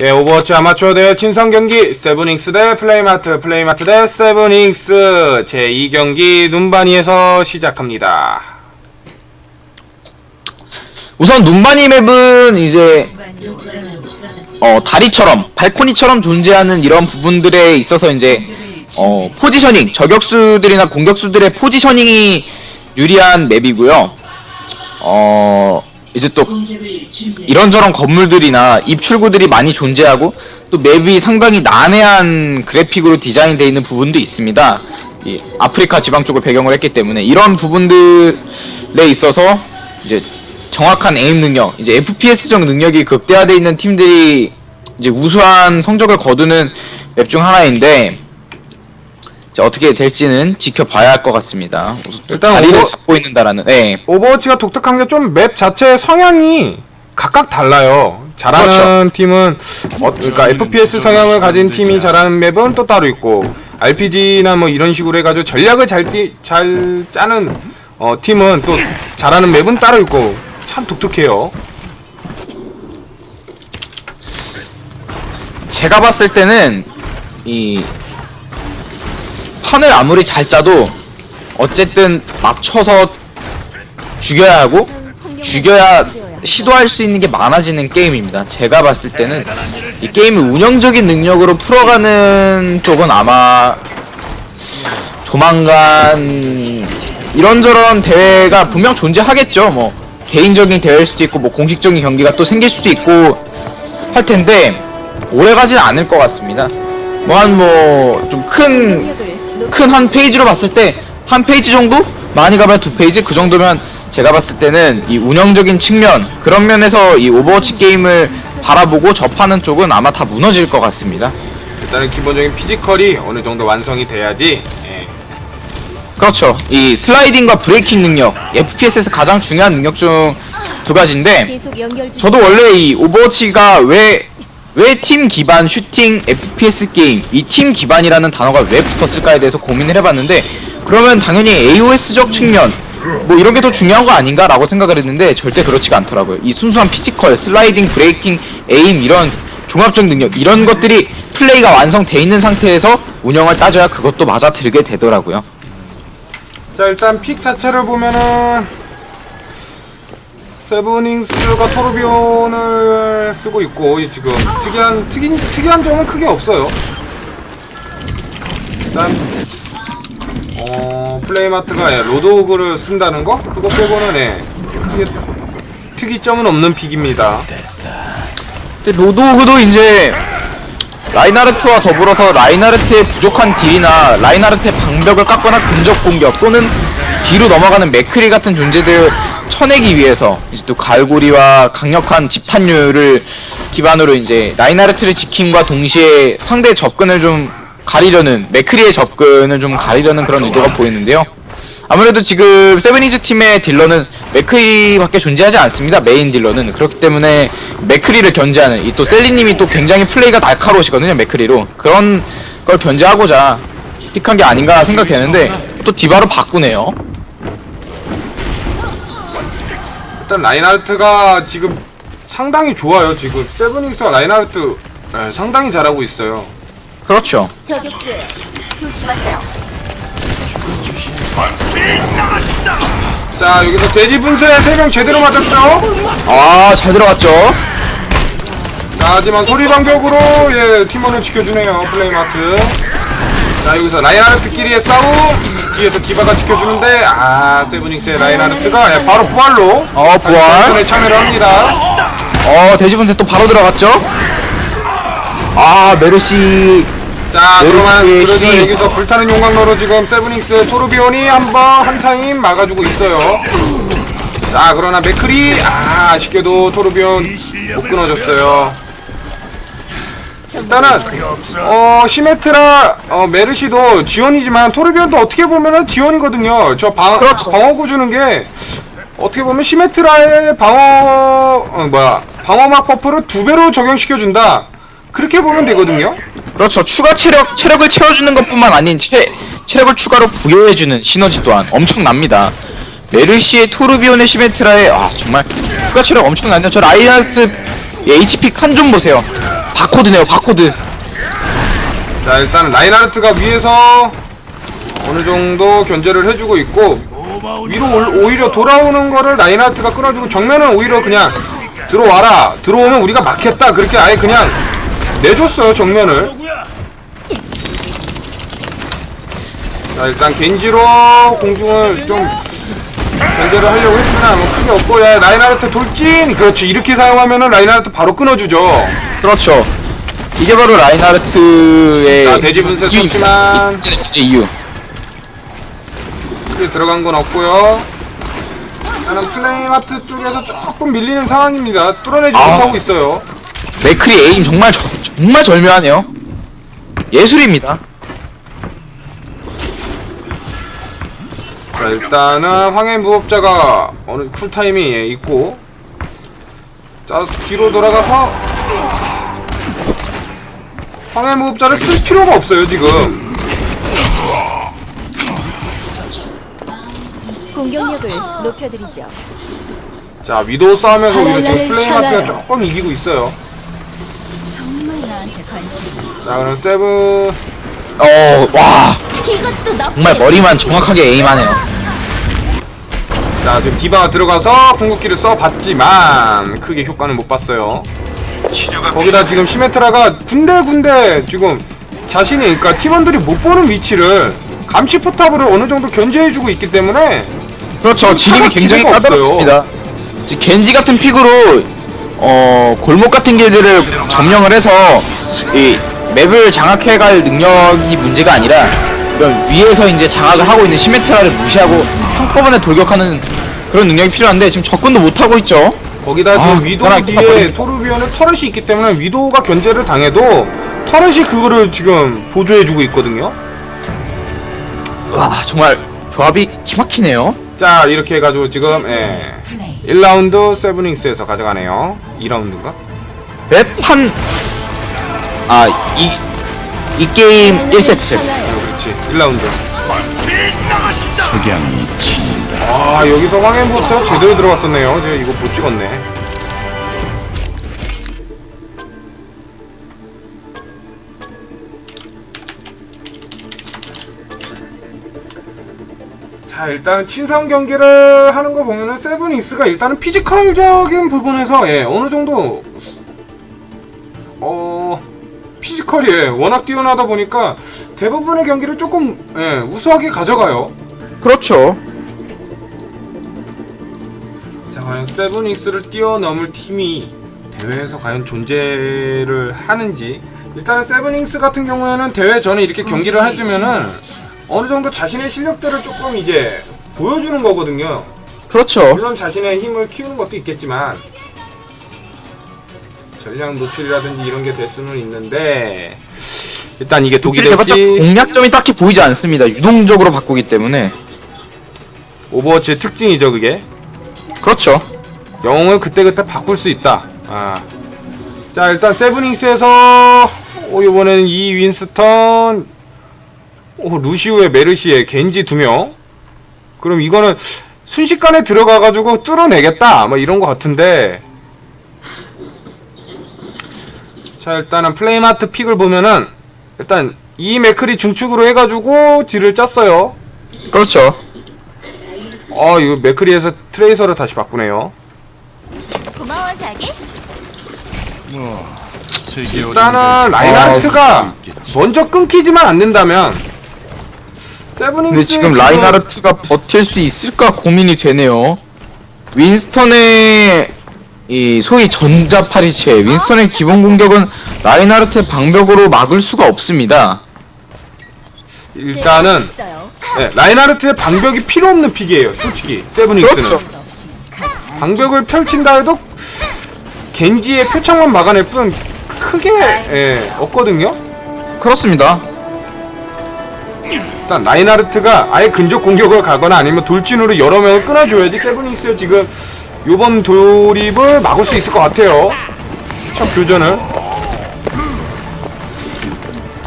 예, 오버워치 아마추어 대회 친선 경기 세븐잉스 대 플레이마트, 플레이마트 대 세븐잉스 제 2경기 눈바니에서 시작합니다. 우선 눈바니 맵은 이제 어 다리처럼 발코니처럼 존재하는 이런 부분들에 있어서 이제 어 포지셔닝 저격수들이나 공격수들의 포지셔닝이 유리한 맵이고요. 어 이제 또 이런저런 건물들이나 입출구들이 많이 존재하고 또 맵이 상당히 난해한 그래픽으로 디자인되어 있는 부분도 있습니다. 이 아프리카 지방 쪽을 배경을 했기 때문에 이런 부분들에 있어서 이제 정확한 에임 능력, 이제 FPS적 능력이 극대화되어 있는 팀들이 이제 우수한 성적을 거두는 맵 중 하나인데 이제 어떻게 될지는 지켜봐야 할 것 같습니다. 일단 자리를 오버- 잡고 있는다라는, 네. 오버워치가 독특한 게 좀 맵 자체의 성향이 각각 달라요. 잘하는 그렇죠. 팀은 어, 그러니까 FPS 성향을 가진 팀이 잘하는 맵은 또 따로 있고 RPG나 뭐 이런 식으로 해가지고 전략을 잘, 띠, 잘 짜는 어, 팀은 또 잘하는 맵은 따로 있고 참 독특해요. 제가 봤을 때는 이 판을 아무리 잘 짜도 어쨌든 맞춰서 죽여야 하고 죽여야 시도할 수 있는 게 많아지는 게임입니다. 제가 봤을 때는 이 게임을 운영적인 능력으로 풀어가는 쪽은 아마 조만간 이런저런 대회가 분명 존재하겠죠. 뭐 개인적인 대회일 수도 있고 뭐 공식적인 경기가 또 생길 수도 있고 할 텐데 오래 가지는 않을 것 같습니다. 뭐 한 뭐 좀 큰 큰 한 페이지로 봤을 때 한 페이지 정도 많이 가면 두 페이지 그 정도면 제가 봤을 때는 이 운영적인 측면 그런 면에서 이 오버워치 게임을 바라보고 접하는 쪽은 아마 다 무너질 것 같습니다. 일단은 기본적인 피지컬이 어느 정도 완성이 돼야지 예. 그렇죠. 이 슬라이딩과 브레이킹 능력, FPS에서 가장 중요한 능력 중 두 가지인데. 저도 원래 이 오버워치가 왜 왜 팀 기반 슈팅 FPS 게임 이 팀 기반이라는 단어가 왜 붙었을까에 대해서 고민을 해봤는데 그러면 당연히 AOS적 측면 뭐 이런 게 더 중요한 거 아닌가라고 생각을 했는데 절대 그렇지가 않더라고요. 이 순수한 피지컬, 슬라이딩, 브레이킹, 에임 이런 종합적 능력 이런 것들이 플레이가 완성돼 있는 상태에서 운영을 따져야 그것도 맞아 들게 되더라고요. 자 일단 픽 자체를 보면은 세븐잉스가 토르비온을 쓰고 있고 이 지금 특이한 특이, 특이한 점은 크게 없어요. 일단 어 플레이마트가 예, 로드오그를 쓴다는 거 그거 빼고는 예, 크게 특이점은 없는 픽입니다. 근데 로드오그도 이제 라이나르트와 더불어서 라이나르트의 부족한 딜이나 라이나르트의 방벽을 깎거나 근접 공격 또는 뒤로 넘어가는 맥크리 같은 존재들 쳐내기 위해서 이제 또 갈고리와 강력한 집탄율을 기반으로 이제 라이나르트를 지킴과 동시에 상대의 접근을 좀 가리려는 맥크리의 접근을 좀 가리려는 그런 의도가 보이는데요. 아무래도 지금 세븐이즈 팀의 딜러는 맥크리밖에 존재하지 않습니다. 메인 딜러는 그렇기 때문에 맥크리를 견제하는 이 또 셀리님이 또 굉장히 플레이가 날카로우시거든요. 맥크리로 그런 걸 견제하고자 픽한 게 아닌가 생각되는데 또 디바로 바꾸네요. 일단 라인하르트가 지금 상당히 좋아요. 지금 세븐잉스와 라인하르트 예, 상당히 잘하고 있어요. 그렇죠. 저격수 조심하세요. 자 여기서 돼지 분쇄 3명 제대로 맞았죠? 아 잘 들어갔죠. 자 하지만 소리 방벽으로 예 팀원을 지켜주네요 플레이마트 자 여기서 라인하르트끼리의 싸움. 뒤에서 디바가 지켜주는데 아 세븐잉스의 라인하르트가 예, 바로 부활로 어 부활. 손에 참여를 합니다. 어 돼지분쇄 또 바로 들어갔죠. 아 메르시. 자 그러면 메르시의 힘이- 여기서 불타는 용광로로 지금 세븐잉스 토르비온이 한번 한 타임 막아주고 있어요. 자 그러나 맥크리 아 아쉽게도 토르비온 못 끊어줬어요 일단은 어 시메트라 어 메르시도 지원이지만 토르비온도 어떻게 보면은 지원이거든요. 저 방, 그렇죠. 방어구 주는 게 어떻게 보면 시메트라의 방어 어 뭐야 방어막 버프를 두 배로 적용시켜 준다. 그렇게 보면 되거든요. 그렇죠. 추가 체력 체력을 채워주는 것뿐만 아닌 체 체력을 추가로 부여해주는 시너지 또한 엄청납니다. 메르시의 토르비온의 시메트라의 아 정말 추가 체력 엄청나네요. 저 라이나트 HP 칸 좀 보세요. 바코드네요 바코드. 자 일단 라인하르트가 위에서 어느 정도 견제를 해주고 있고 위로 올- 오히려 돌아오는 거를 라인하르트가 끊어주고 정면은 오히려 그냥 들어와라. 들어오면 우리가 막혔다. 그렇게 아예 그냥 내줬어요 정면을. 자 일단 겐지로 공중을 좀 견제를 하려고 했으나 뭐 크게 없고 야 라인하르트 돌진 그렇지 이렇게 사용하면은 라인하르트 바로 끊어주죠 그렇죠 이게 바로 라인하르트의 자, 돼지 분쇄 이유- 썼지만. 이제 이제 이유 크게 들어간 건 없고요. 나는 플레이마트 쪽에서 조금 밀리는 상황입니다. 뚫어내지 아. 못하고 있어요. 맥크리 에임 정말 저- 정말 절묘하네요 예술입니다 자 일단은 황해 무법자가 어느 쿨타임이 있고 자 뒤로 돌아가서 황해 무법자를 쓸 필요가 없어요 지금. 공격력을 높여드리죠. 자 위도우 싸움에서 오히려 지금 플레이마트가. 조금 이기고 있어요. 정말 나한테 관심. 자 그럼 세븐 어 와 이것도 너. 정말 머리만 정확하게 에임하네요 자 지금 디바가 들어가서 궁극기를 써봤지만 크게 효과는 못 봤어요. 거기다 지금 시메트라가 군데군데 지금 자신이 그러니까 팀원들이 못 보는 위치를 감시 포탑으로 어느 정도 견제해주고 있기 때문에 그렇죠. 진입이 굉장히 기회가 까다롭습니다. 겐지 같은 픽으로 어 골목 같은 길들을 점령을 해서 이 맵을 장악해갈 능력이 문제가 아니라 위에서 이제 장악을 하고 있는 시메트라를 무시하고 한꺼번에 돌격하는 그런 능력이 필요한데 지금 접근도 못 하고 있죠. 거기다 아, 지금 위도우 그거랑 뒤에. 토르비언은 터렛이 있기 때문에 위도우가 견제를 당해도 터렛이 그거를 지금 보조해주고 있거든요 와 정말 조합이 기막히네요. 자 이렇게 해가지고 지금 예 1라운드 세븐잉스에서 가져가네요 2라운드인가? 맵한 아이 이 게임 1세트. 그렇지 1라운드 석양이 친다. 아 여기서 황해부터 제대로 들어갔었네요. 제가 이거 못 찍었네. 자 일단 친선 경기를 하는 거 보면은 세븐익스가 일단은 피지컬적인 부분에서 예 어느 정도 어 피지컬이 예, 워낙 뛰어나다 보니까 대부분의 경기를 조금 예 우수하게 가져가요 그렇죠. 자 과연 세븐익스를 뛰어넘을 팀이 대회에서 과연 존재를 하는지 일단은 세븐익스 같은 경우에는 대회 전에 이렇게 경기를 해주면은 어느 정도 자신의 실력들을 조금 이제 보여주는 거거든요 그렇죠. 물론 자신의 힘을 키우는 것도 있겠지만 전략 노출이라든지 이런 게 될 수는 있는데 일단 이게 독이 해봤자 될지 공략점이 딱히 보이지 않습니다. 유동적으로 바꾸기 때문에. 오버워치의 특징이죠 그게 그렇죠. 영웅을 그때그때 바꿀 수 있다. 아. 자, 일단 세븐잉스에서 오, 이번에는 이 윈스턴 오, 루시우의 메르시의 겐지 두 명. 그럼 이거는 순식간에 들어가 가지고 뚫어내겠다. 뭐 이런 거 같은데. 자, 일단은 플레이마트 픽을 보면은 일단 이 맥클이 중축으로 해 가지고 딜을 짰어요. 그렇죠. 어, 이거 맥클리에서 트레이서를 다시 바꾸네요. 고마워 자기. 세계 일단은 라인하르트가 먼저 끊기지만 않는다면 세븐잉스 근데 지금 라인하르트가 버틸 수 있을까 고민이 되네요. 윈스턴의 이 소위 전자파리체 윈스턴의 기본 공격은 라인하르트의 방벽으로 막을 수가 없습니다. 일단은. 네, 라인하르트의 방벽이 필요 없는 픽이에요 솔직히 세븐잉스는 그렇죠. 방벽을 펼친다 해도 겐지의 표창만 막아낼 뿐 크게 예, 없거든요 그렇습니다. 일단 라인하르트가 아예 근접 공격을 가거나 아니면 돌진으로 여러 명을 끊어줘야지 세븐잉스의 지금 요번 돌입을 막을 수 있을 것 같아요. 첫 교전을.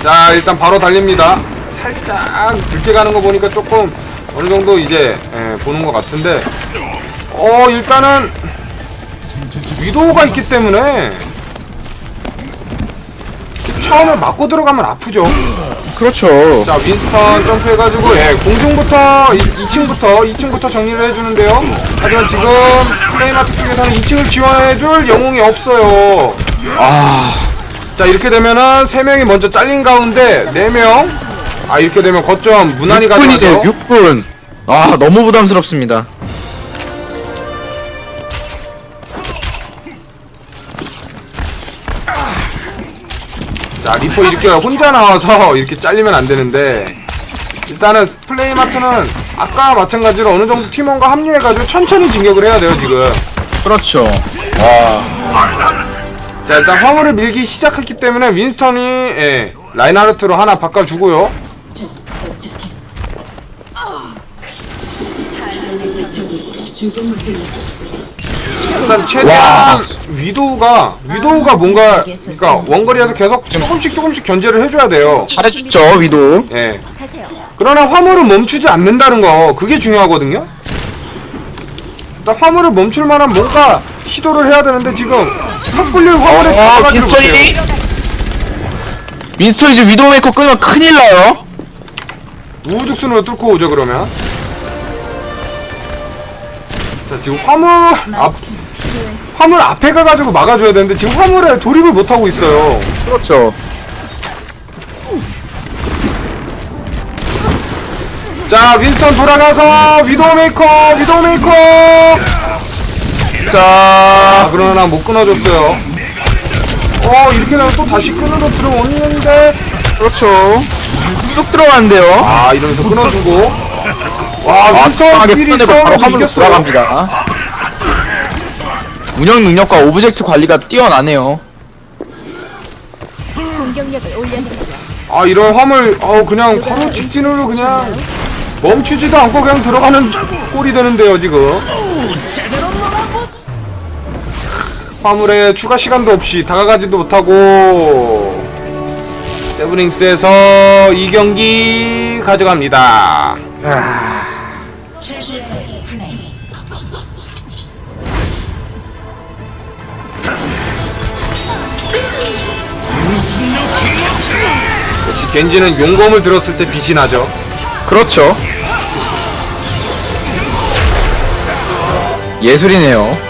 자 일단 바로 달립니다. 살짝 늦게 가는 거 보니까 조금 어느 정도 이제 예, 보는 것 같은데. 어 일단은 위도우가 있기 때문에 처음에 맞고 들어가면 아프죠. 그렇죠. 자 윈스턴 점프해가지고 예 공중부터 2층부터 2층부터 정리를 해주는데요. 하지만 지금 플레이마트 쪽에서는 2층을 지원해줄 영웅이 없어요. 아, 자 이렇게 되면은 3명이 먼저 잘린 가운데 4명 아 이렇게 되면 거점 무난히 6분이네요, 가져가죠 6분. 아, 너무 부담스럽습니다. 자 리포 이렇게 혼자 나와서 이렇게 잘리면 안 되는데 일단은 플레이마트는 아까 마찬가지로 어느 정도 팀원과 합류해가지고 천천히 진격을 해야 돼요 지금. 그렇죠. 자 일단 화물을 밀기 시작했기 때문에 윈스턴이 예, 라인하르트로 하나 바꿔주고요 일단 최대한 와. 위도우가 위도우가 뭔가 그러니까 원거리에서 계속 조금씩 조금씩 견제를 해줘야 돼요 잘해줬죠, 위도. 예 가세요. 그러나 화물은 멈추지 않는다는 거 그게 중요하거든요 일단 화물을 멈출 만한 뭔가 시도를 해야 되는데 지금 섣불리 화물에 어, 들어가지 빈스턴이. 못해요 윈스턴이 이제 위도우 메이커 끄면 큰일 나요. 우후죽순으로 뚫고 오죠 그러면 자 지금 화물 앞 화물 앞에 가가지고 막아줘야 되는데 지금 화물에 돌입을 못 하고 있어요 그렇죠. 자 윈스턴 돌아가서 위도우메이커 아 자, 그러나 못 끊어줬어요 어 이렇게 되면 또 다시 끊으러 들어오는데 그렇죠. 쭉 들어가는데요. 아 이러면서 끊어주고 와 아, 적당하게 윈스턴끼리 끊어내고 바로 화물로 이겼어요 돌아갑니다. 운영 능력과 오브젝트 관리가 뛰어나네요. 공격력을. 아 이런 화물 어 그냥 바로 직진으로 그냥 멈추지도 않고 그냥 들어가는 꼴이 되는데요 지금 화물에 추가 시간도 없이 다가가지도 못하고 세브링스에서 이 경기 가져갑니다 역시 겐지는 용검을 들었을 때 빛이 나죠 그렇죠. 예술이네요.